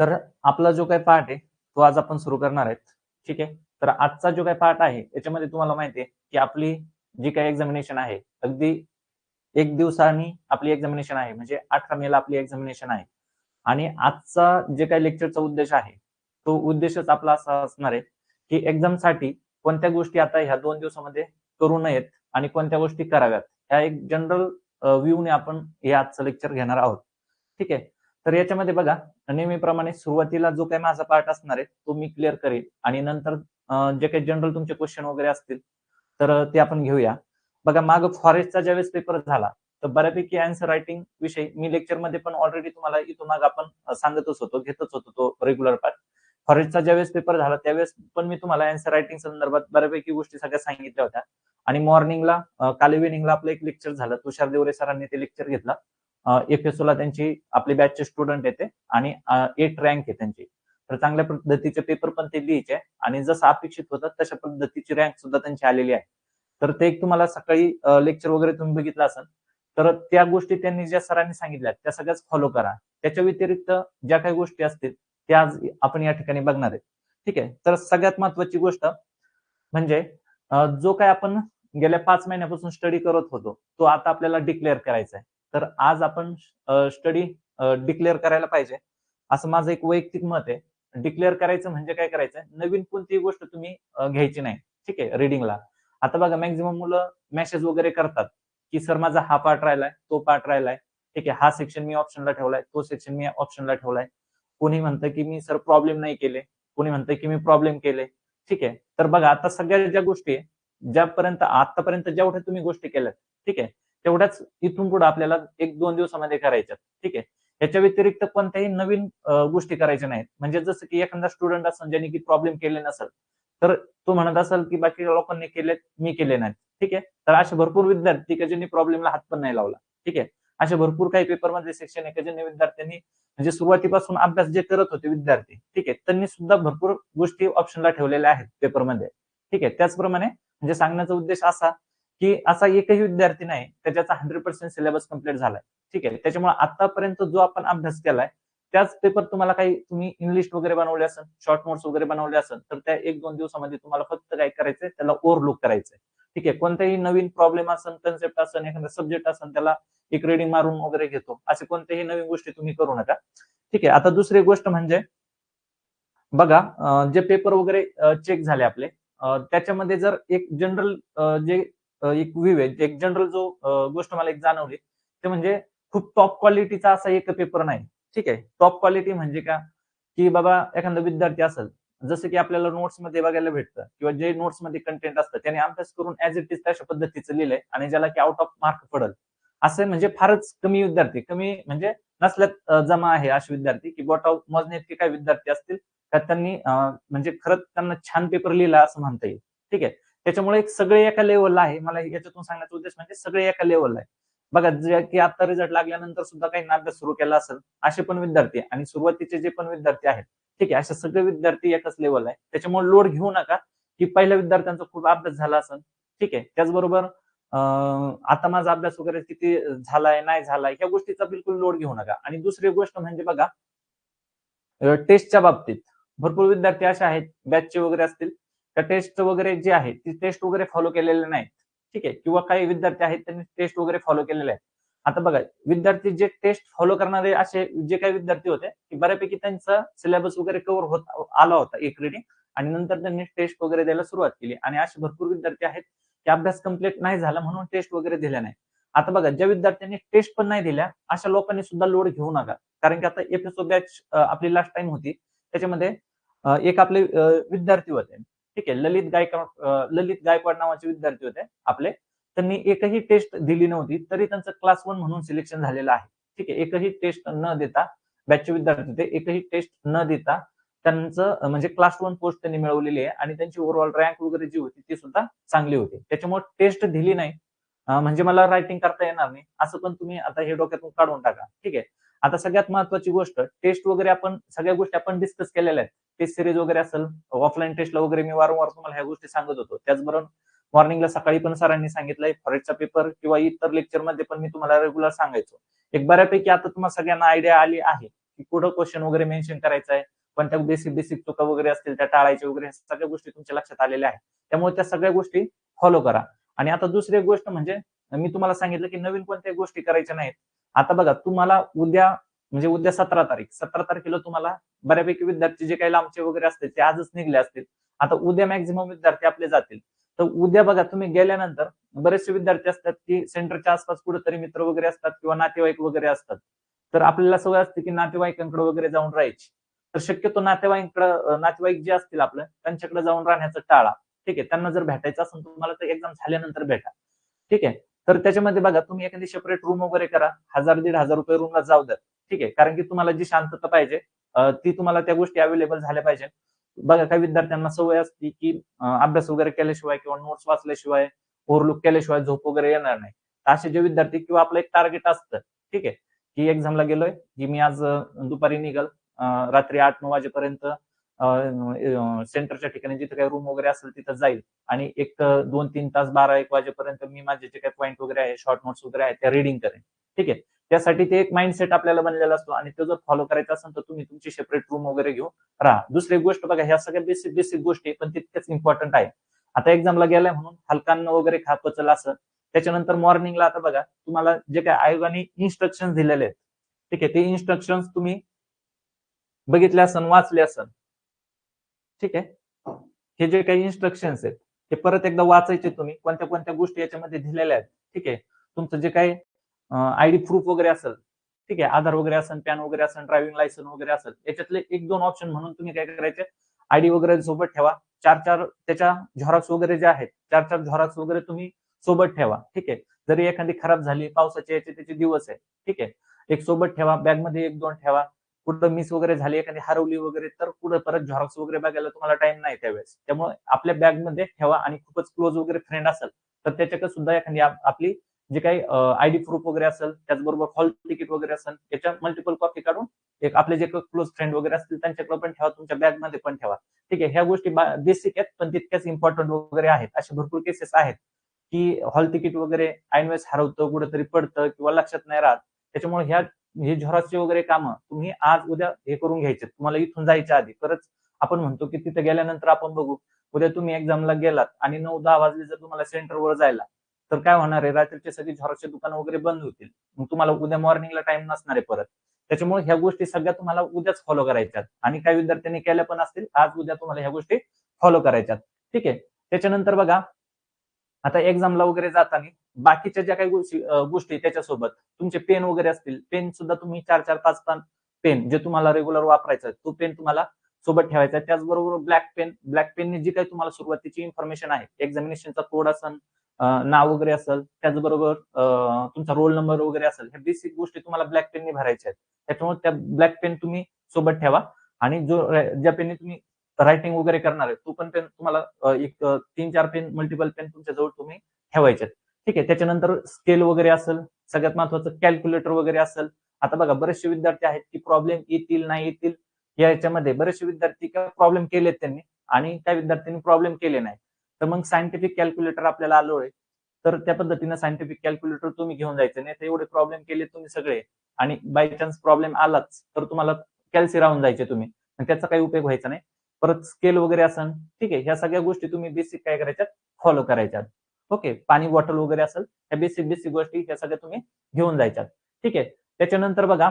तर आपला जो काही पार्ट आहे तो आज आपण सुरू करणार आहेत. ठीक आहे? तर आजचा जो काही पार्ट आहे याच्यामध्ये तुम्हाला माहिती आहे की आपली जी काही एक्झामिनेशन आहे अगदी एक दिवसानी आपली एक्झामिनेशन आहे. म्हणजे अठरा मेला आपली एक्झामिनेशन आहे. आणि आजचा जे काही लेक्चरचा उद्देश आहे तो उद्देशच आपला असा असणार आहे की एक्झामसाठी कोणत्या गोष्टी आता ह्या दोन दिवसामध्ये करू नयेत आणि कोणत्या गोष्टी कराव्यात. ह्या एक जनरल व्ह्यूने आपण हे आजचं लेक्चर घेणार आहोत. ठीक आहे? तर याच्यामध्ये बघा नेहमीप्रमाणे सुरुवातीला जो काही माझा पार्ट असणार आहे तो मी क्लिअर करेल. आणि नंतर जे काही जनरल तुमचे क्वेश्चन वगैरे असतील तर ते आपण घेऊया. बघा माग फॉरेस्टचा ज्यावेळेस पेपर झाला तर बऱ्यापैकी अँसर रायटिंग विषयी मी लेक्चरमध्ये पण ऑलरेडी तुम्हाला इथून माग आपण सांगतच होतो घेतच होतो तो रेग्युलर पार्ट फॉरेस्टचा ज्यावेळेस पेपर झाला त्यावेळेस पण मी तुम्हाला अँसर रायटिंग संदर्भात बऱ्यापैकी गोष्टी सगळ्या सांगितल्या होत्या. आणि मॉर्निंगला काल इव्हिनिंगला आपलं एक लेक्चर झालं तुषार देवरे सरांनी ते लेक्चर घेतलं. एफ ला त्यांची आपली बॅचचे स्टुडंट येते आणि एट रँक आहे त्यांची. तर चांगल्या पद्धतीचे पेपर पण ते लिहायचे आणि जसं अपेक्षित होतं तशा पद्धतीची रँक सुद्धा त्यांची आलेली आहे. तर ते एक तुम्हाला सकाळी लेक्चर वगैरे तुम्ही बघितलं असेल तर त्या गोष्टी त्यांनी ज्या सरांनी सांगितल्या त्या सगळ्याच फॉलो करा. त्याच्या व्यतिरिक्त ज्या काही गोष्टी असतील त्या आज आपण या ठिकाणी बघणार आहे ठीक आहे? तर सगळ्यात महत्वाची गोष्ट म्हणजे जो काय आपण गेल्या पाच महिन्यापासून स्टडी करत होतो तो आता आपल्याला डिक्लेअर करायचा आहे. तर आज आपण स्टडी डिक्लेअर करायला पाहिजे. असं माझं एक वैयक्तिक मत आहे. डिक्लेअर करायचं म्हणजे काय करायचं? नवीन कोणतीही गोष्ट तुम्ही घ्यायची नाही. ठीक आहे? रिडिंगला आता बघा मॅक्झिमम मुलं मेसेज वगैरे करतात की सर माझा हा पार्ट राहिलाय तो पार्ट राहिलाय. ठीक आहे? हा सेक्शन मी ऑप्शनला ठेवलाय तो सेक्शन मी ऑप्शनला ठेवलाय. कोणी म्हणतं की मी सर प्रॉब्लेम नाही केले. कोणी म्हणतं की मी प्रॉब्लेम केले. ठीक आहे? तर बघा आता सगळ्या ज्या गोष्टी आहे ज्यापर्यंत आतापर्यंत जेवढ्या तुम्ही गोष्टी केल्यात ठीक आहे? तेवढ्याच इथून पुढे आपल्याला एक दोन दिवसामध्ये करायच्यात. ठीक आहे? याच्या व्यतिरिक्त कोणत्याही नवीन गोष्टी करायच्या नाहीत. म्हणजे जसं की एखादा स्टुडंट असेल ज्याने की प्रॉब्लेम केले नसेल तर तो म्हणत असेल की बाकी लोकांनी केले मी केले नाहीत. ठीक आहे? तर असे भरपूर विद्यार्थी का ज्यांनी प्रॉब्लेमला हात पण नाही लावला. ठीक आहे? असे भरपूर काही पेपरमध्ये सेक्शन आहे का ज्यांनी विद्यार्थ्यांनी म्हणजे सुरुवातीपासून अभ्यास जे करत होते विद्यार्थी ठीक आहे? त्यांनी सुद्धा भरपूर गोष्टी ऑप्शनला ठेवलेल्या आहेत पेपरमध्ये ठीक आहे? त्याचप्रमाणे म्हणजे सांगण्याचा उद्देश असा की असा एकही विद्यार्थी नाही त्याच्याचा हंड्रेड पर्सेंट सिलेबस कंप्लीट झालाय. ठीक आहे? त्याच्यामुळे आतापर्यंत जो आपण अभ्यास केलाय त्याच पेपर तुम्हाला काही तुम्ही इंग्लिश वगैरे बनवले असेल शॉर्ट नोट्स वगैरे बनवले असेल तर त्या एक दोन दिवसामध्ये तुम्हाला फक्त काय करायचंय त्याला ओव्हरलुक करायचंय. ठीक आहे? कोणताही नवीन प्रॉब्लेम असेल कन्सेप्ट असेल एखादा सब्जेक्ट असेल त्याला एक रीडिंग मारून वगैरे घेतो. असे कोणत्याही नवीन गोष्टी तुम्ही करू नका. ठीक आहे? आता दुसरी गोष्ट म्हणजे बघा जे पेपर वगैरे चेक झाले आपले त्याच्यामध्ये जर एक जनरल जे एक व्ह्यू आहे. एक जनरल जो गोष्ट मला एक जाणवली ते म्हणजे खूप टॉप क्वालिटीचा असा एक पेपर नाही. ठीक आहे? टॉप क्वालिटी म्हणजे का? की बाबा एखादा विद्यार्थी असेल जसं की आपल्याला नोट्समध्ये बघायला भेटतं किंवा जे नोट्समध्ये कंटेंट असतं त्याने अभ्यास करून ऍज इट इज तशा पद्धतीचं लिहिलंय आणि ज्याला की आउट ऑफ मार्क पडल. असं म्हणजे फारच कमी विद्यार्थी कमी म्हणजे नसल्यात जमा आहे असे विद्यार्थी की ऑफ मोजणे इतके काही विद्यार्थी असतील त्यात त्यांनी म्हणजे खरंच त्यांना छान पेपर लिहिला असं म्हणता येईल. ठीक आहे? त्याच्यामुळे एक सगळे एका लेवलला आहे. मला याच्यातून सांगण्याचा उद्देश म्हणजे सगळे एका लेवलला आहे. बघा जे की आता रिझल्ट लागल्यानंतर सुद्धा काही अभ्यास सुरू केला असेल असे पण विद्यार्थी आणि सुरुवातीचे जे पण विद्यार्थी आहेत ठीक आहे असे सगळे विद्यार्थी एकाच लेवल आहे. त्याच्यामुळे लोड घेऊ नका की पहिल्या विद्यार्थ्यांचा खूप अभ्यास झाला असेल ठीक आहे. त्याचबरोबर आता माझा अभ्यास वगैरे किती झालाय नाही झालाय ह्या गोष्टीचा बिलकुल लोड घेऊ नका. आणि दुसरी गोष्ट म्हणजे बघा टेस्टच्या बाबतीत भरपूर विद्यार्थी असे आहेत बॅचचे वगैरे असतील त्या टेस्ट वगैरे जे आहे ती टेस्ट वगैरे फॉलो केलेले नाही ठीक आहे? किंवा काही विद्यार्थी आहेत त्यांनी टेस्ट वगैरे फॉलो केलेले आहेत. आता बघा विद्यार्थी जे टेस्ट फॉलो करणारे असे जे काही विद्यार्थी होते की बऱ्यापैकी त्यांचा सिलेबस वगैरे कव्हर होत आला होता एक रिडिंग आणि नंतर त्यांनी टेस्ट वगैरे द्यायला सुरुवात केली. आणि असे भरपूर विद्यार्थी आहेत की अभ्यास कंप्लीट नाही झाला म्हणून टेस्ट वगैरे दिल्या नाही आता बघा ज्या विद्यार्थ्यांनी टेस्ट पण नाही दिल्या अशा लोकांनी सुद्धा लोड घेऊ नका. कारण की आता एफएसओ बॅच आपली लास्ट टाइम होती. त्याच्यामध्ये एक आपले विद्यार्थी होते. ठीक आहे ललित गायकवाड ललित गायकवाड नावाचे विद्यार्थी होते आपले. त्यांनी एकही टेस्ट दिली नव्हती तरी त्यांचं क्लास वन म्हणून सिलेक्शन झालेलं आहे. ठीक आहे एकही टेस्ट न देता बॅचचे विद्यार्थी होते एकही टेस्ट न देता त्यांचं म्हणजे क्लास वन पोस्ट त्यांनी मिळवलेली आहे आणि त्यांची ओव्हरऑल रँक वगैरे जी होती ती सुद्धा चांगली होती. त्याच्यामुळे टेस्ट दिली नाही. म्हणजे मला रायटिंग करता येणार नाही. असं पण तुम्ही आता हे डोक्यातून काढून टाका. ठीक आहे. आता सगळ्यात महत्वाची गोष्ट टेस्ट वगैरे आपण सगळ्या गोष्टी आपण डिस्कस केलेल्या आहेत. टेस्ट सिरीज वगैरे असेल ऑफलाईन टेस्टला वगैरे मी वारंवार तुम्हाला ह्या गोष्टी सांगत होतो. त्याचबरोबर मॉर्निंगला सकाळी पण सरांनी सांगितलंय फॉरेटचा पेपर किंवा इतर लेक्चरमध्ये पण मी तुम्हाला रेग्युलर सांगायचो. एक बऱ्यापैकी आता तुम्हाला सगळ्यांना आयडिया आली आहे की कुठं क्वेश्चन वगैरे मेन्शन करायचं आहे पण त्या बेसिक बेसिक चुका वगैरे असतील त्या टाळायच्या वगैरे सगळ्या गोष्टी तुमच्या लक्षात आलेल्या आहेत. त्यामुळे त्या सगळ्या गोष्टी फॉलो करा. आणि आता दुसरी एक गोष्ट म्हणजे मी तुम्हाला सांगितलं की नवीन कोणत्या गोष्टी करायच्या नाहीत आता बघा तुम्हाला उद्या म्हणजे उद्या सतरा तारीख सतरा तारखेला तुम्हाला बऱ्यापैकी विद्यार्थी जे काही लांबचे वगैरे असतील ते आजच निघले असतील. आता उद्या मॅक्झिमम विद्यार्थी आपले जातील. तर उद्या बघा तुम्ही गेल्यानंतर बरेचसे विद्यार्थी असतात की सेंटरच्या आसपास कुठेतरी मित्र वगैरे असतात किंवा नातेवाईक वगैरे असतात. तर आपल्याला सवय असते की नातेवाईकांकडे वगैरे जाऊन राहायची. तर शक्यतो नातेवाईकडे नातेवाईक जे असतील आपलं त्यांच्याकडे जाऊन राहण्याचं टाळा. ठीक आहे त्यांना जर भेटायचं असेल तुम्हाला तर एक्झाम झाल्यानंतर भेटा. ठीक आहे तर त्याच्यामध्ये बघा तुम्ही एखादी सेपरेट रूम वगैरे करा. हजार दीड हजार रुपये रूमला जाऊ द्या. ठीक आहे? कारण की तुम्हाला जी शांतता पाहिजे ती तुम्हाला त्या गोष्टी अवेलेबल झाल्या पाहिजे. बघा काही विद्यार्थ्यांना सवय असते की अभ्यास वगैरे केल्याशिवाय किंवा नोट्स वाचल्याशिवाय ओव्हरलुक केल्याशिवाय झोप वगैरे येणार नाही. असे जे विद्यार्थी किंवा आपलं एक टार्गेट असतं ठीक आहे? की एक्झामला गेलोय की मी आज दुपारी निघल रात्री आठ नऊ वाजेपर्यंत सेंटरच्या ठिकाणी जिथे काही रूम वगैरे असेल तिथं जाईल. आणि एक दोन तीन तास बारा एक वाजेपर्यंत मी माझे जे काही पॉईंट वगैरे आहे शॉर्ट नोट्स वगैरे आहेत त्या रिडिंग करेन. ठीक आहे? त्यासाठी ते एक माइंडसेट आपल्याला बनलेला असतो आणि तो जर फॉलो करायचा असेल तर तुम्ही तुमची सेपरेट रूम वगैरे घेऊन राहा. दुसरी गोष्ट बघा ह्या सगळ्या बेसिक बेसिक गोष्टी पण तितक्याच इम्पॉर्टंट आहे आता एक्झामला गेलाय म्हणून हलकांना वगैरे खा पचल असं. त्याच्यानंतर मॉर्निंगला आता बघा तुम्हाला जे काय आयोगाने इन्स्ट्रक्शन दिलेले आहेत. ठीक आहे? ते इन्स्ट्रक्शन तुम्ही बघितले असन वाचले असन ठीक आहे? हे जे काही इन्स्ट्रक्शन्स आहेत ते परत एकदा वाचायचे तुम्ही. कोणत्या कोणत्या गोष्टी याच्यामध्ये दिलेल्या आहेत ठीक आहे? तुमचं जे काही आयडी प्रूफ वगैरे असेल ठीक आहे? आधार वगैरे असेल पॅन वगैरे असेल ड्रायव्हिंग लायसन वगैरे असेल याच्यातले एक दोन ऑप्शन म्हणून तुम्ही काय करायचे? आयडी वगैरे सोबत ठेवा. चार चार त्याच्या झॉरॉक्स वगैरे जे आहेत चार चार झॉरॉक्स वगैरे तुम्ही सोबत ठेवा ठीक आहे? जरी एखादी खराब झाली पावसाचे याचे त्याचे दिवस आहे ठीक आहे? एक सोबत ठेवा बॅगमध्ये एक दोन ठेवा. कुठं मिस वगैरे झाली एखादी हरवली वगैरे तर कुठं परत झॉरॉक्स वगैरे बघायला तुम्हाला टाइम नाही त्यावेळेस. त्यामुळे आपल्या बॅगमध्ये ठेवा आणि खूपच क्लोज वगैरे फ्रेंड असेल तर त्याच्याकडे सुद्धा एखादी आपली जे काही आयडी प्रूफ वगैरे असेल त्याचबरोबर हॉल तिकीट वगैरे असेल याच्या मल्टिपल कॉपी काढून एक आपले जे क्लोज फ्रेंड वगैरे असतील त्यांच्याकडे पण ठेवा तुमच्या बॅगमध्ये पण ठेवा. ठीक आहे ह्या गोष्टी बेसिक आहेत पण तितक्याच इम्पॉर्टंट वगैरे आहेत. असे भरपूर केसेस आहेत की हॉल तिकीट वगैरे ऐनवेळेस हरवतं कुठेतरी पडतं किंवा लक्षात नाही राहत. त्याच्यामुळे ह्या हे झेरॉक्सचे वगैरे कामं तुम्ही आज उद्या हे करून घ्यायचे. तुम्हाला इथून जायच्या आधी. परत आपण म्हणतो की तिथे गेल्यानंतर आपण बघू. उद्या तुम्ही एक्झामला गेलात आणि नऊ दहा वाजले जर तुम्हाला सेंटरवर जायला तर काय होणार आहे? रात्रीचे सगळे झेरॉक्सचे दुकान वगैरे बंद होतील. मग तुम्हाला उद्या मॉर्निंगला टाइम नसणार आहे परत. त्याच्यामुळे ह्या गोष्टी सगळ्या तुम्हाला उद्याच फॉलो करायच्यात. आणि काही विद्यार्थ्यांनी केल्या पण असतील आज उद्या तुम्हाला ह्या गोष्टी फॉलो करायच्यात. ठीक आहे? त्याच्यानंतर बघा आता एक्झामला वगैरे जाताना बाकीच्या ज्या काही गोष्टी गोष्टी त्याच्यासोबत तुमचे पेन वगैरे असतील पेन सुद्धा तुम्ही चार चार पाच पाच पेन जे तुम्हाला रेग्युलर वापरायचं तो पेन तुम्हाला सोबत ठेवायचा त्याचबरोबर ब्लॅक पेन ब्लॅक पेनने जी काही तुम्हाला सुरुवातीची इन्फॉर्मेशन आहे एक्झामिनेशनचा कोड असेल नाव वगैरे असेल त्याचबरोबर तुमचा रोल नंबर वगैरे असेल ह्या बेसिक गोष्टी तुम्हाला ब्लॅक पेनने भरायच्या आहेत. त्याच्यामुळे त्या ब्लॅक पेन तुम्ही सोबत ठेवा आणि जो ज्या पेनने तुम्ही रायटिंग वगैरे करणार आहे तो पण पेन तुम्हाला एक तीन चार पेन मल्टिपल पेन तुमच्या जवळ तुम्ही ठेवायचे ठीक आहे त्याच्यानंतर स्केल वगैरे असेल सगळ्यात महत्वाचं कॅल्क्युलेटर वगैरे असेल. आता बघा बरेचसे विद्यार्थी आहेत की प्रॉब्लेम येतील नाही येतील याच्यामध्ये बरेचसे विद्यार्थी प्रॉब्लेम केलेत त्यांनी आणि त्या विद्यार्थ्यांनी प्रॉब्लेम केले नाही तर मग सायंटिफिक कॅल्क्युलेटर आपल्याला आलो आहे तर त्या पद्धतीनं सायंटिफिक कॅल्क्युलेटर तुम्ही घेऊन जायचं नाही तर एवढे प्रॉब्लेम केले तुम्ही सगळे. आणि बाय चान्स प्रॉब्लेम आलाच तर तुम्हाला कॅल्सी राहून जायचे तुम्ही. त्याचा काही उपयोग व्हायचा नाही. परत स्केल वगैरे असेल ठीक आहे ह्या सगळ्या गोष्टी तुम्ही बेसिक काय करायच्यात? फॉलो करायच्यात. ओके पाणी बॉटल वगैरे असेल ह्या बेसिक बेसिक गोष्टी ह्या सगळ्या तुम्ही घेऊन जायच्यात. ठीक आहे त्याच्यानंतर बघा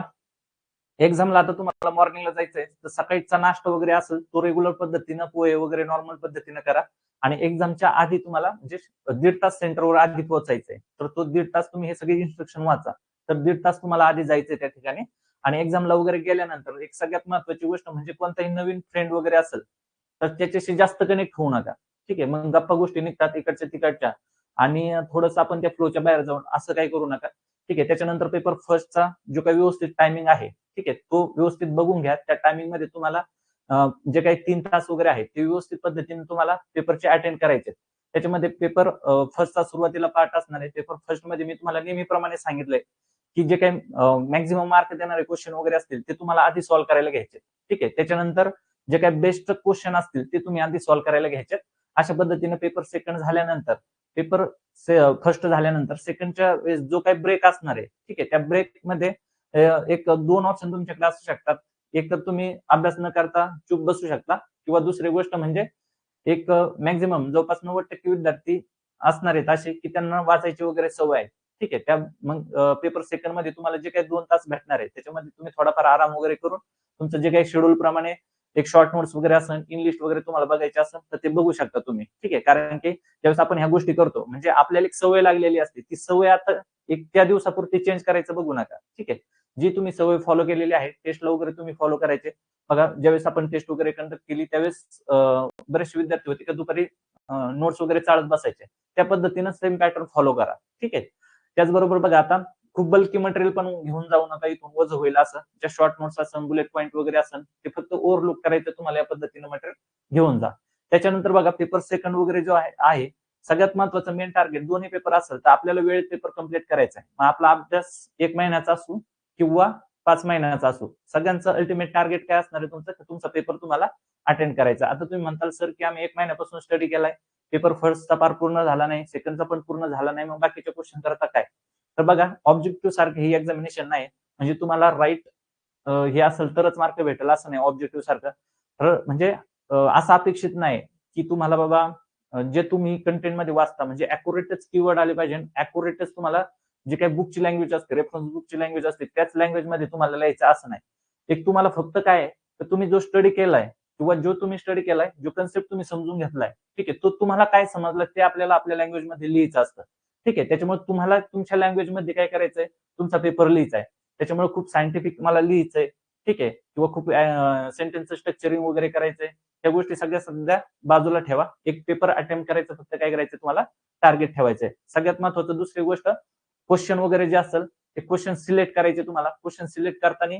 एक्झामला आता तुम्हाला मॉर्निंगला जायचंय तर सकाळीचा नाश्ता वगैरे असेल तो रेग्युलर पद्धतीनं पोहे वगैरे नॉर्मल पद्धतीनं करा. आणि एक्झामच्या आधी तुम्हाला म्हणजे दीड तास सेंटरवर आधी पोहोचायचंय. तर तो दीड तास तुम्ही हे सगळे इन्स्ट्रक्शन वाचा. तर दीड तास तुम्हाला आधी जायचंय त्या ठिकाणी. आणि एक्झामला वगैरे गेल्यानंतर एक सगळ्यात महत्वाची गोष्ट म्हणजे कोणताही नवीन फ्रेंड वगैरे असेल तर त्याच्याशी जास्त कनेक्ट होऊ नका. ठीक आहे? मग गप्पा गोष्टी निघतात इकडच्या तिकडच्या. आणि थोडस आपण त्या फ्लोच्या बाहेर जाऊन असं काही करू नका. ठीक आहे? त्याच्यानंतर पेपर फर्स्टचा जो काही व्यवस्थित टायमिंग आहे ठीक आहे? तो व्यवस्थित बघून घ्या. त्या टायमिंगमध्ये तुम्हाला जे काही तीन तास वगैरे आहेत ते व्यवस्थित पद्धतीने तुम्हाला पेपरचे अटेंड करायचे त्याच्यामध्ये पेपर फर्स्टचा सुरुवातीला पार्ट असणार आहे. पेपर फर्स्टमध्ये मी तुम्हाला नेहमीप्रमाणे सांगितलंय की जे काही मॅक्झिमम मार्क देणारे क्वेश्चन वगैरे असतील ते तुम्हाला आधी सॉल्व्ह करायला घ्यायचे. ठीक आहे? त्याच्यानंतर जे काही बेस्ट क्वेश्चन असतील ते तुम्ही आधी सॉल्व्ह करायला घ्यायचे. अशा पद्धतीने पेपर सेकंड झाल्यानंतर पेपर फर्स्ट झाल्यानंतर सेकंडच्या वेळेस जो काही ब्रेक असणार आहे ठीक आहे? त्या ब्रेकमध्ये एक दोन ऑप्शन तुमच्याकडे असू शकतात. एक तर तुम्ही अभ्यास न करता चूप बसू शकता. किंवा दुसरी गोष्ट म्हणजे एक मॅक्झिमम जवळपास नव्वद टक्के विद्यार्थी असणार आहेत असे की त्यांना वाचायची वगैरे सवय आहे. ठीक आहे. त्या मग पेपर सेकंडमध्ये तुम्हाला जे काही दोन तास भेटणार आहे त्याच्यामध्ये तुम्ही थोडाफार आराम वगैरे करून तुमचं जे काही शेड्यूल प्रमाणे एक शॉर्ट नोट्स वगैरे असेल इंग्लिश वगैरे तुम्हाला बघायचे असेल तर ते बघू शकता तुम्ही. ठीक आहे. कारण की ज्यावेळेस आपण ह्या गोष्टी करतो म्हणजे आपल्याला एक सवय लागलेली असते. ती सवय आता एक त्या दिवसापुरती चेंज करायचं बघू नका. ठीक आहे. जी तुम्ही सवय फॉलो केलेली आहे टेस्टला वगैरे तुम्ही फॉलो करायचे. बघा ज्यावेळेस आपण टेस्ट वगैरे कंडक्ट केली त्यावेळेस बरेचसे विद्यार्थी होते का दुपारी नोट्स वगैरे चाळत बसायचे. त्या पद्धतीनं सेम पॅटर्न फॉलो करा. ठीक आहे. त्याचबरोबर बघा आता खूप बल्की मटेरियल पण घेऊन जाऊ नका इथून वज होईल असं. ज्या शॉर्ट नोट्स असन बुलेट पॉईंट वगैरे असेल ते फक्त ओव्हरलुक करायचं तुम्हाला या पद्धतीनं मटेरियल घेऊन जा. त्याच्यानंतर बघा पेपर सेकंड वगैरे जो आहे आहे सगळ्यात महत्वाचं मेन टार्गेट दोन्ही पेपर असेल तर आपल्याला वेळेत पेपर कंप्लीट करायचा आहे मग आपला अभ्यास एक महिन्याचा असू किंवा पाच महिन्याचा असो. सगळ्यांचं अल्टिमेट टार्गेट काय असणार आहे तुमचं? तुमचा पेपर तुम्हाला अटेंड करायचा. आता तुम्ही म्हणताल सर की आम्ही एक महिन्यापासून स्टडी केलाय. पेपर फर्स्टचा पार पूर्ण झाला नाही. सेकंडचा पण पूर्ण झाला नाही. मग बाकीचे क्वेश्चन करता काय? तर बघा ऑब्जेक्टिव्ह सारखं ही एक्झामिनेशन नाही. म्हणजे तुम्हाला राईट हे असेल तरच मार्क भेटेल. असं नाही ऑब्जेक्टिव्ह सारखं. तर म्हणजे असं अपेक्षित नाही की तुम्हाला बाबा जे तुम्ही कंटेंटमध्ये वाचता म्हणजे अॅक्युरेटच कीवर्ड आले पाहिजे. अॅक्युरेटच तुम्हाला जे काही बुकची लँग्वेज असते रेफरन्स बुकची लँग्वेज असते त्याच लँग्वेजमध्ये तुम्हाला लिहायचं असं नाही. एक तुम्हाला फक्त काय तर तुम्ही जो स्टडी केलाय किंवा जो तुम्ही स्टडी केलाय जो कन्सेप्ट तुम्ही समजून घेतलाय ठीक आहे तो तुम्हाला काय समजलं ते आपल्याला आपल्या लँग्वेजमध्ये लिहायचं असतं. ठीक आहे त्याच्यामुळे तुम्हाला तुमच्या लँग्वेजमध्ये काय करायचंय तुमचा पेपर लिहायचा आहे. त्याच्यामुळे खूप सायंटिफिक मला लिहायचंय ठीक आहे किंवा खूप सेंटेन्स स्ट्रक्चरिंग वगैरे करायचंय. त्या गोष्टी सगळ्या सध्या बाजूला ठेवा. एक पेपर अटेम्प्ट करायचं फक्त काय करायचं तुम्हाला टार्गेट ठेवायचंय. सगळ्यात महत्वाचं दुसरी गोष्ट क्वेश्चन वगैरे जे असेल ते क्वेश्चन सिलेक्ट करायचे तुम्हाला. क्वेश्चन सिलेक्ट करताना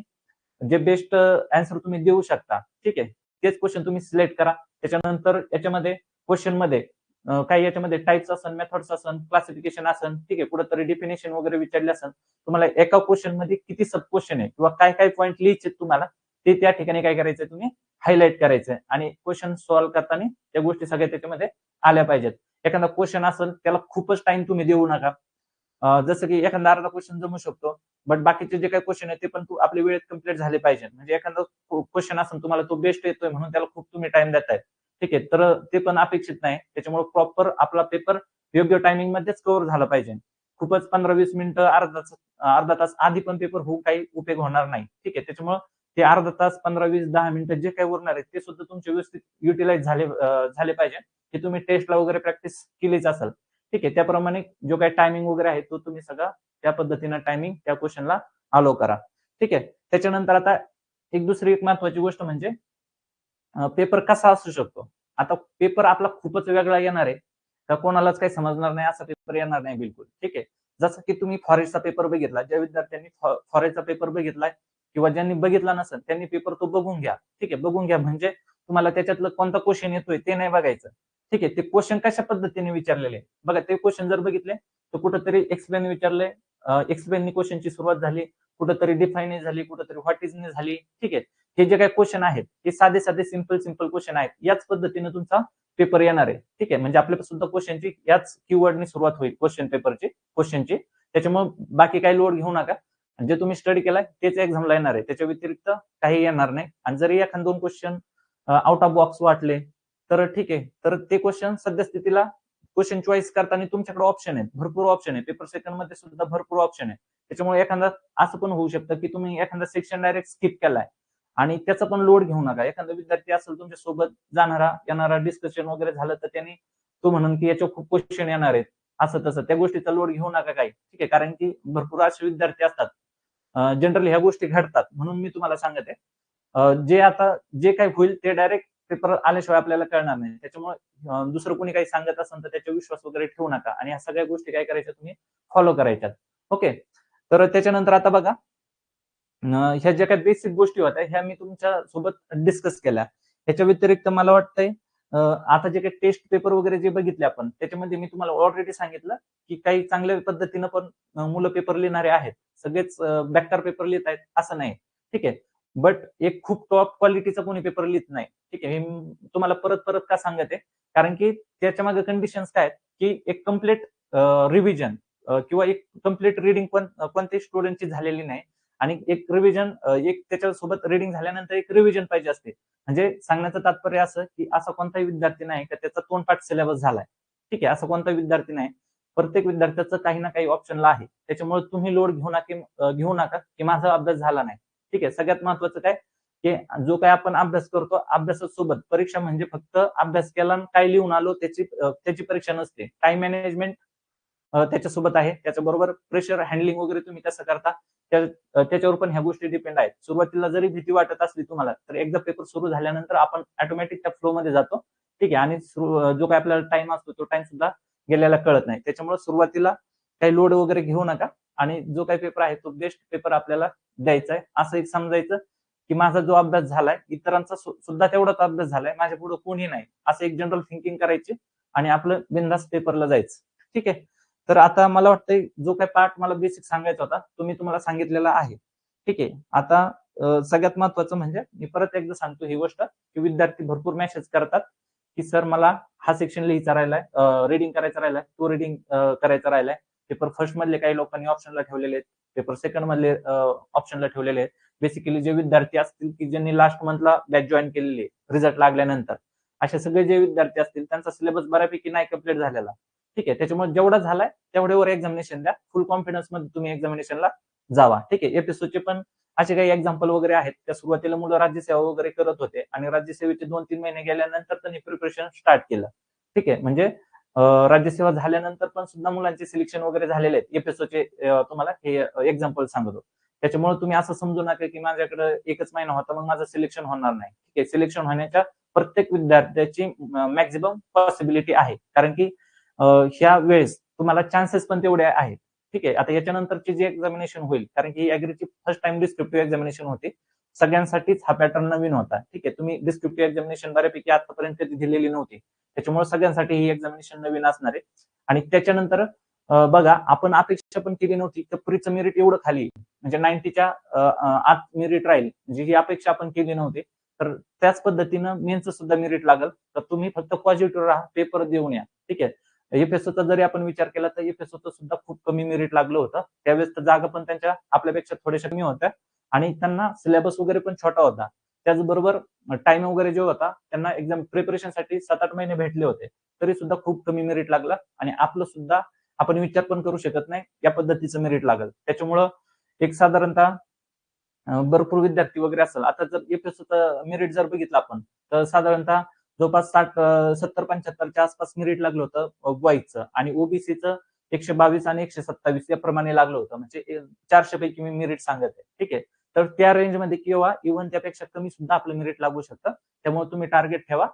जे बेस्ट अँसर तुम्ही देऊ शकता. ठीक आहे? तेच क्वेश्चन तुम्ही सिलेक्ट करा. त्याच्यानंतर याच्यामध्ये क्वेश्चनमध्ये काही याच्यामध्ये टाईप्स असन मेथड्स असन क्लासिफिकेशन असन ठीक आहे? कुठेतरी डिफिनेशन वगैरे विचारले असन तुम्हाला एका क्वेश्चनमध्ये किती सब क्वेश्चन आहे किंवा काय काय पॉईंट लिहायचे तुम्हाला ते त्या ठिकाणी काय करायचंय तुम्ही? हायलाईट करायचंय. आणि क्वेश्चन सॉल्व्ह करताना त्या गोष्टी सगळ्या त्याच्यामध्ये आल्या पाहिजेत. एखादा क्वेश्चन असेल त्याला खूपच टाइम तुम्ही देऊ नका. जसं की एखादा अर्धा क्वेश्चन जमू शकतो बट बाकीचे जे काही क्वेश्चन आहेत ते पण तू आपल्या वेळेत कंप्लीट झाले पाहिजे. म्हणजे एखादा क्वेश्चन असेल तुम्हाला तो बेस्ट येतोय म्हणून त्याला खूप तुम्ही टाइम देताय. ठीक आहे तर ते पण अपेक्षित नाही. त्याच्यामुळे प्रॉपर आपला पेपर योग्य टायमिंग मध्येच कव्हर झाला पाहिजे. खूपच पंधरा वीस मिनिटं अर्धा अर्धा तास आधी पण पेपर होऊ काही उपयोग होणार नाही. ठीक आहे त्याच्यामुळे ते अर्धा तास पंधरा वीस दहा मिनिटं जे काही उरणार आहे ते सुद्धा तुमचे व्यवस्थित युटिलाइज झाले झाले पाहिजे. की तुम्ही टेस्टला वगैरे प्रॅक्टिस केलीच असेल. ठीक आहे त्याप्रमाणे जो काही टायमिंग वगैरे आहे तो तुम्ही सगळा त्या पद्धतीनं टायमिंग त्या क्वेश्चनला अलो करा. ठीक आहे त्याच्यानंतर आता एक दुसरी एक महत्वाची गोष्ट म्हणजे पेपर कसा असू शकतो? आता पेपर आपला खूपच वेगळा येणार आहे तर कोणालाच काही समजणार नाही असा पेपर येणार नाही बिलकुल. ठीक आहे जसं की तुम्ही फॉरेस्टचा पेपर बघितला ज्या विद्यार्थ्यांनी फॉरेस्टचा पेपर बघितलाय किंवा ज्यांनी बघितला नसेल त्यांनी पेपर तो बघून घ्या. ठीक आहे बघून घ्या. म्हणजे तुम्हाला त्याच्यातलं कोणता क्वेश्चन येतोय ते नाही बघायचं. ठीक आहे ते क्वेश्चन कशा पद्धतीने विचारलेले? आहे? बघा ते क्वेश्चन जर बघितले तर कुठंतरी एक्सप्लेन विचारले एक्सप्लेननी क्वेश्चनची सुरुवात झाली कुठंतरी डिफाईन झाली कुठंतरी व्हॉट इज ने झाली ठीक आहे. हे जे काही क्वेश्चन आहेत हे साधे साधे सिंपल सिंपल क्वेश्चन आहेत. याच पद्धतीने तुमचा पेपर येणार आहे ठीक आहे. म्हणजे आपल्या सुद्धा क्वेश्चनची याच कीवर्डनी सुरुवात होईल क्वेश्चन पेपरची क्वेश्चनची त्याच्यामुळे बाकी काही लोड घेऊ नका. जे तुम्ही स्टडी केलाय तेच एक्झामला येणार आहे. त्याच्या व्यतिरिक्त काही येणार नाही. आणि जरी एखाद दोन क्वेश्चन आउट ऑफ बॉक्स वाटले तर ठीक आहे. तर ते क्वेश्चन सद्यस्थितीला क्वेश्चन चॉईस करताना तुमच्याकडे ऑप्शन आहेत. भरपूर ऑप्शन आहे पेपर सेकंडमध्ये सुद्धा भरपूर ऑप्शन आहे त्याच्यामुळे एखादा असं पण होऊ शकतं की तुम्ही एखादा सेक्शन डायरेक्ट स्किप केलाय. आणि त्याचा पण लोड घेऊ नका. एखादा विद्यार्थी असेल तुमच्यासोबत जाणारा येणारा डिस्कशन वगैरे झालं तर त्यांनी तो म्हणून की याच्यावर खूप क्वेश्चन येणार आहेत. असं तसं. त्या गोष्टीचा लोड घेऊ नका काही. ठीक आहे. कारण की भरपूर असे विद्यार्थी असतात. जनरली ह्या गोष्टी घडतात. म्हणून मी तुम्हाला सांगत. आहे जे आता जे काही होईल ते डायरेक्ट पेपर आल्याशिवाय आपल्याला कळणार नाही. त्याच्यामुळे दुसरं कोणी काही सांगत असेल तर त्याच्या विश्वास वगैरे ठेवू नका. आणि ह्या सगळ्या गोष्टी काय करायच्या तुम्ही? फॉलो करायच्यात. ओके तर त्याच्यानंतर आता बघा ह्या ज्या काही बेसिक गोष्टी होत्या ह्या मी तुमच्यासोबत डिस्कस केल्या. ह्याच्या व्यतिरिक्त मला वाटतंय आता जे काही टेस्ट पेपर वगैरे जे बघितले आपण त्याच्यामध्ये मी तुम्हाला ऑलरेडी सांगितलं की काही चांगल्या पद्धतीनं पण मुलं पेपर लिहिणारे आहेत. सगळेच बॅक्टर पेपर लिहित आहेत असं नाही. ठीक आहे? बट एक खूप टॉप क्वालिटीचा कोणी पेपर लिहित नाही. ठीक आहे मी तुम्हाला परत परत का सांगत? आहे कारण की त्याच्यामागे कंडिशन्स काय आहेत? की एक कंप्लीट रिव्हिजन किंवा एक कंप्लीट रिडिंग पण कोणत्याही स्टुडंटची झालेली नाही. आणि एक रिव्हिजन एक त्याच्यासोबत रिडिंग झाल्यानंतर एक रिव्हिजन पाहिजे असते. म्हणजे सांगण्याचं तात्पर्य असं की असा कोणताही विद्यार्थी नाही का त्याचा तोंडपाठ सिलेबस झालाय. ठीक आहे असा कोणता विद्यार्थी नाही. प्रत्येक विद्यार्थ्याचं काही ना काही ऑप्शनला आहे. त्याच्यामुळे तुम्ही लोड घेऊ नका घेऊ नका की माझा अभ्यास झाला नाही. ठीक आहे. सगळ्यात महत्वाचं काय? की जो काय आपण अभ्यास करतो अभ्यासासोबत परीक्षा म्हणजे फक्त अभ्यास केला काय लिहून आलो त्याची त्याची परीक्षा नसते. टाइम मॅनेजमेंट त्याच्यासोबत आहे. त्याच्याबरोबर प्रेशर हँडलिंग वगैरे तुम्ही कसं करता त्याच्यावर पण ह्या गोष्टी डिपेंड आहेत. सुरुवातीला जरी भीती वाटत असली तुम्हाला तर एकदा पेपर सुरू झाल्यानंतर आपण ऑटोमॅटिक त्या फ्लो मध्ये जातो. ठीक आहे. आणि जो काय आपल्याला टाइम असतो तो टाइम सुद्धा गेलेला कळत नाही. त्याच्यामुळे सुरुवातीला काही लोड वगैरे घेऊ नका. आणि जो काही पेपर आहे तो बेस्ट पेपर आपल्याला द्यायचा आहे. असं एक समजायचं की माझा जो अभ्यास झालाय इतरांचा सुद्धा तेवढाच अभ्यास झालाय माझ्या पुढे कोणी नाही. असं एक जनरल थिंकिंग करायची आणि आपलं बिंदास पेपरला जायचं. ठीक आहे? तर आता मला वाटतंय जो काही पार्ट मला बेसिक सांगायचा होता तो मी तुम्हाला सांगितलेला आहे. ठीक आहे? आता सगळ्यात महत्वाचं म्हणजे मी परत एकदा सांगतो ही गोष्ट की विद्यार्थी भरपूर मेसेज करतात की सर मला हा सेक्शन लिहायचा राहिलाय रिडिंग करायचा राहिलाय तो रिडिंग करायचा राहिलाय. पेपर फर्स्ट मधले काही लोकांनी ऑप्शनला ठेवलेले आहेत. पेपर सेकंड मधले ऑप्शनला ठेवलेले आहेत. बेसिकली जे विद्यार्थी असतील की ज्यांनी लास्ट मंथला बॅच जॉईन केलेली रिझल्ट लागल्यानंतर. असे सगळे जे विद्यार्थी असतील त्यांचा सिलेबस बऱ्यापैकी नाही कंप्लीट झालेला. ठीक आहे त्याच्यामुळे जेवढा झालाय तेवढ्यावर एक्झामिनेशन द्या. फुल कॉन्फिडन्समध्ये तुम्ही एक्झामिनेशनला जावा. ठीक आहे एपिसोडचे पण असे काही एक्झाम्पल वगैरे आहेत. त्या सुरुवातीला मुलं राज्यसेवा वगैरे करत होते आणि राज्यसेवेचे दोन तीन महिने गेल्यानंतर त्यांनी प्रिपरेशन स्टार्ट केलं. ठीक आहे म्हणजे राज्यसेवा झाल्यानंतर पण सुद्धा मुलांचे सिलेक्शन वगैरे झालेले आहेत. एपीएसओचे तुम्हाला हे एक्झाम्पल सांगतो त्याच्यामुळे तुम्ही असं समजू नका की माझ्याकडे एकच महिना होता मग माझं सिलेक्शन होणार नाही. ठीक आहे सिलेक्शन होण्याच्या प्रत्येक विद्यार्थ्याची मॅक्झिमम पॉसिबिलिटी आहे. कारण की ह्या वेळेस तुम्हाला चान्सेस पण तेवढे आहेत. ठीक आहे आता याच्यानंतरची जी एक्झामिनेशन होईल कारण की अॅग्रीची फर्स्ट टाइम डिस्क्रिप्टिव्ह एक्झामिनेशन होती. सगळ्यांसाठीच हा पॅटर्न नवीन होता. ठीक आहे तुम्ही डिस्क्रिप्टिव्ह एक्झामिनेशन बऱ्यापैकी आतापर्यंत दिलेली नव्हती. त्याच्यामुळे सगळ्यांसाठी ही एक्झामिनेशन नवीन असणार आहे. आणि त्याच्यानंतर बघा आपण अपेक्षा पण केली नव्हती तर प्रीचं मेरिट एवढं खाली म्हणजे नाईन्टीच्या आत मेरिट राहील. म्हणजे ही अपेक्षा आपण केली नव्हती. तर त्याच पद्धतीनं मेनचं सुद्धा मेरिट लागल. तर तुम्ही फक्त पॉझिटिव्ह राहा पेपर देऊन या. ठीक आहे? एफएसओचा जरी आपण विचार केला तर एफएसओचं सुद्धा खूप कमी मेरिट लागलं होतं. त्यावेळेस तर जागा पण त्यांच्या आपल्यापेक्षा थोड्याशा कमी होत्या. आणि त्यांना सिलेबस वगैरे पण छोटा होता. त्याचबरोबर टाइम वगैरे जो होता त्यांना एक्झाम प्रिपरेशनसाठी सात आठ महिने भेटले होते. तरी सुद्धा खूप कमी मेरिट लागला आणि आपलं सुद्धा आपण विचार पण करू शकत नाही या पद्धतीचं मेरिट लागल. त्याच्यामुळं एक साधारणतः भरपूर विद्यार्थी वगैरे असेल. आता जर एफएसओचं मेरिट जर बघितलं आपण तर साधारणतः जवळपास साठ सत्तर पंच्याहत्तरच्या आसपास मेरिट लागलं होतं वाईचं आणि ओबीसीचं एकशे बावीस आणि एकशे सत्तावीस याप्रमाणे लागलं होतं. म्हणजे चारशे पैकी मी मेरिट सांगत आहे. ठीक आहे? तर त्या रेंजमध्ये किंवा इव्हन त्यापेक्षा कमी सुद्धा आपलं मेरिट लागू शकतं. त्यामुळे तुम्ही टार्गेट ठेवा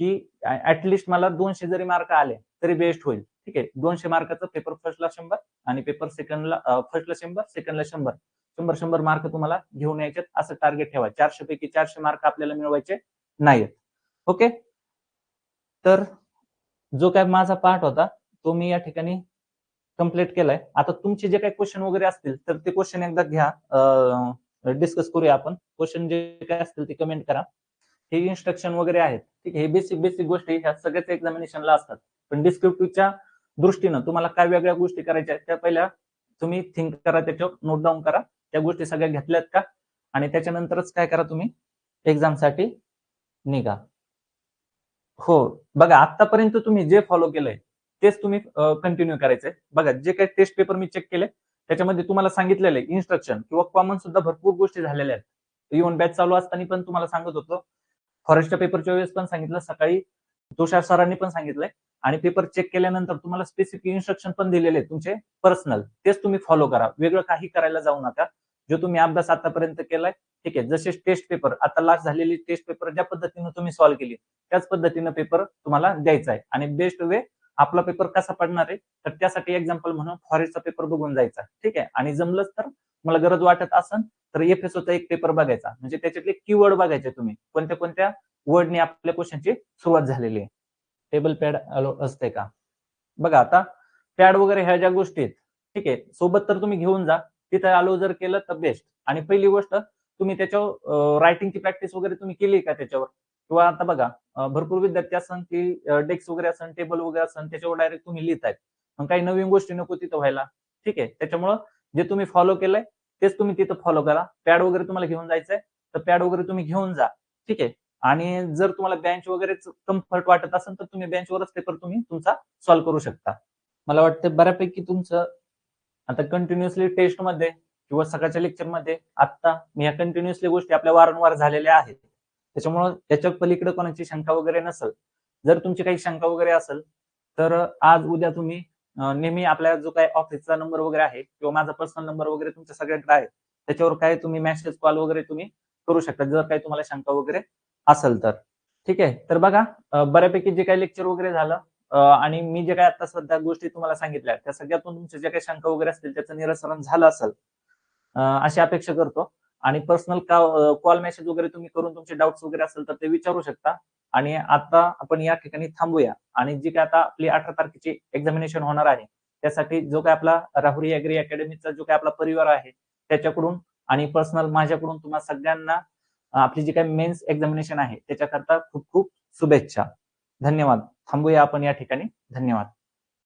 की ऍटलिस्ट मला दोनशे जरी मार्क आले तरी बेस्ट होईल. ठीक आहे? दोनशे मार्काचं पेपर फर्स्टला शंभर आणि पेपर सेकंडला फर्स्टला शंभर सेकंडला शंभर. शंभर शंभर मार्क तुम्हाला घेऊन यायचे असं टार्गेट ठेवा. चारशे पैकी चारशे मार्क आपल्याला मिळवायचे नाहीत. ओके तर जो काय माझा पार्ट होता तो मी या ठिकाणी कंप्लीट केलाय. आता तुमचे जे काही क्वेश्चन वगैरे असतील तर ते क्वेश्चन एकदा घ्या. डिस्कस करूया आपण. क्वेश्चन जे काय असतील ते कमेंट करा. हे इन्स्ट्रक्शन वगैरे आहेत. ठीक आहे हे बेसिक बेसिक गोष्टी ह्या सगळ्याच एक्झामिनेशनला असतात. पण डिस्क्रिप्टिव्हच्या दृष्टीनं तुम्हाला काय वेगळ्या गोष्टी करायच्या आहेत त्या पहिल्या तुम्ही थिंक करा त्याच्यावर नोट डाऊन करा. त्या गोष्टी सगळ्या घेतल्यात का? आणि त्याच्यानंतरच काय करा तुम्ही? एक्झामसाठी निघा. हो बघा आतापर्यंत तुम्ही जे फॉलो केलंय तेच तुम्ही कंटिन्यू करायचंय. बघा जे काही टेस्ट पेपर मी चेक केले त्याच्यामध्ये तुम्हाला सांगितलेलं आहे इन्स्ट्रक्शन किंवा कॉमन सुद्धा भरपूर गोष्टी झालेल्या आहेत. इव्हन बॅच चालू असताना पण तुम्हाला सांगत होतो. फॉरेस्टच्या पेपरच्या वेळेस पण सांगितलं सकाळी तुषार सरांनी पण सांगितलंय. आणि पेपर चेक केल्यानंतर तुम्हाला स्पेसिफिक इन्स्ट्रक्शन पण दिलेले आहेत तुमचे पर्सनल तेच तुम्ही फॉलो करा. वेगळं काही करायला जाऊ नका. जो तुम्ही अभ्यास आतापर्यंत केलाय ठीक आहे. जसे टेस्ट पेपर आता लास्ट झालेली टेस्ट पेपर ज्या पद्धतीनं तुम्ही सॉल्व्ह केली त्याच पद्धतीनं पेपर तुम्हाला द्यायचा आहे. आणि बेस्ट वे आपला पेपर कसा पडणार आहे? तर त्यासाठी एक्झाम्पल म्हणून फॉरेस्टचा पेपर बघून जायचा. ठीक आहे? आणि जमलंच तर मला गरज वाटत असेल तर एफएसओचा एक पेपर बघायचा. म्हणजे त्याच्यातले कीवर्ड बघायचे तुम्ही. कोणत्या कोणत्या वर्डने आपल्या क्वेश्चनची सुरुवात झालेली आहे? टेबल पॅड अलो असते का? बघा आता पॅड वगैरे ह्या ज्या गोष्टी आहेत ठीक आहे? सोबत तर तुम्ही घेऊन जा. तिथे अलो जर केलं तर बेस्ट आणि पहिली गोष्ट तुम्ही त्याच्यावर रायटिंगची प्रॅक्टिस वगैरे तुम्ही केली का त्याच्यावर? किंवा आता बघा भरपूर विद्यार्थी असन की डेस्क वगैरे असन टेबल वगैरे असन त्याच्यावर डायरेक्ट तुम्ही लिहितायत. मग काही नवीन गोष्टी नको तिथं व्हायला. ठीक आहे? त्याच्यामुळं जे तुम्ही फॉलो केलंय तेच तुम्ही तिथं फॉलो करा. पॅड वगैरे तुम्हाला घेऊन जायचंय तर पॅड वगैरे तुम्ही घेऊन जा. ठीक आहे? आणि जर तुम्हाला बेंच वगैरे कम्फर्ट वाटत असेल तर तुम्ही बेंचवरच पेपर तुम्ही तुमचा सॉल्व्ह करू शकता. मला वाटतं बऱ्यापैकी तुमचं आता कंटिन्युअसली टेस्टमध्ये किंवा सकाळच्या लेक्चरमध्ये आता मी या कंटिन्युअसली गोष्टी आपल्या वारंवार झालेल्या आहेत. त्याच्यामुळं त्याच्या पलीकडे कोणाची शंका वगैरे नसेल जर तुमची काही शंका वगैरे असेल तर आज उद्या तुम्ही नेहमी आपल्या जो काही ऑफिसचा नंबर वगैरे आहे किंवा माझा पर्सनल नंबर वगैरे तुमच्या सगळ्याकडे आहे त्याच्यावर काय तुम्ही मेसेज कॉल वगैरे तुम्ही करू शकता जर काही तुम्हाला शंका वगैरे असेल तर. ठीक आहे तर बघा बऱ्यापैकी जे काही लेक्चर वगैरे झालं आणि मी जे काही आता सध्या गोष्टी तुम्हाला सांगितल्या त्या सगळ्यातून तुमचे जे काही शंका वगैरे असतील त्याचं निरसरण झालं असेल अशी अपेक्षा करतो. आणि पर्सनल कॉल मेसेज वगैरे तुम्ही करून तुमचे डाऊट्स वगैरे असेल तर ते विचारू शकता. आणि आता आपण या ठिकाणी थांबूया. आणि जी काय आता आपली अठरा तारखेची एक्झामिनेशन होणार आहे त्यासाठी जो काय आपला राहुरी अग्री अकॅडमीचा जो काय आपला परिवार आहे त्याच्याकडून आणि पर्सनल माझ्याकडून तुम्हाला सगळ्यांना आपली जी काय मेन्स एक्झामिनेशन आहे त्याच्याकरता खूप खूप शुभेच्छा. धन्यवाद. थांबूया आपण या ठिकाणी. धन्यवाद.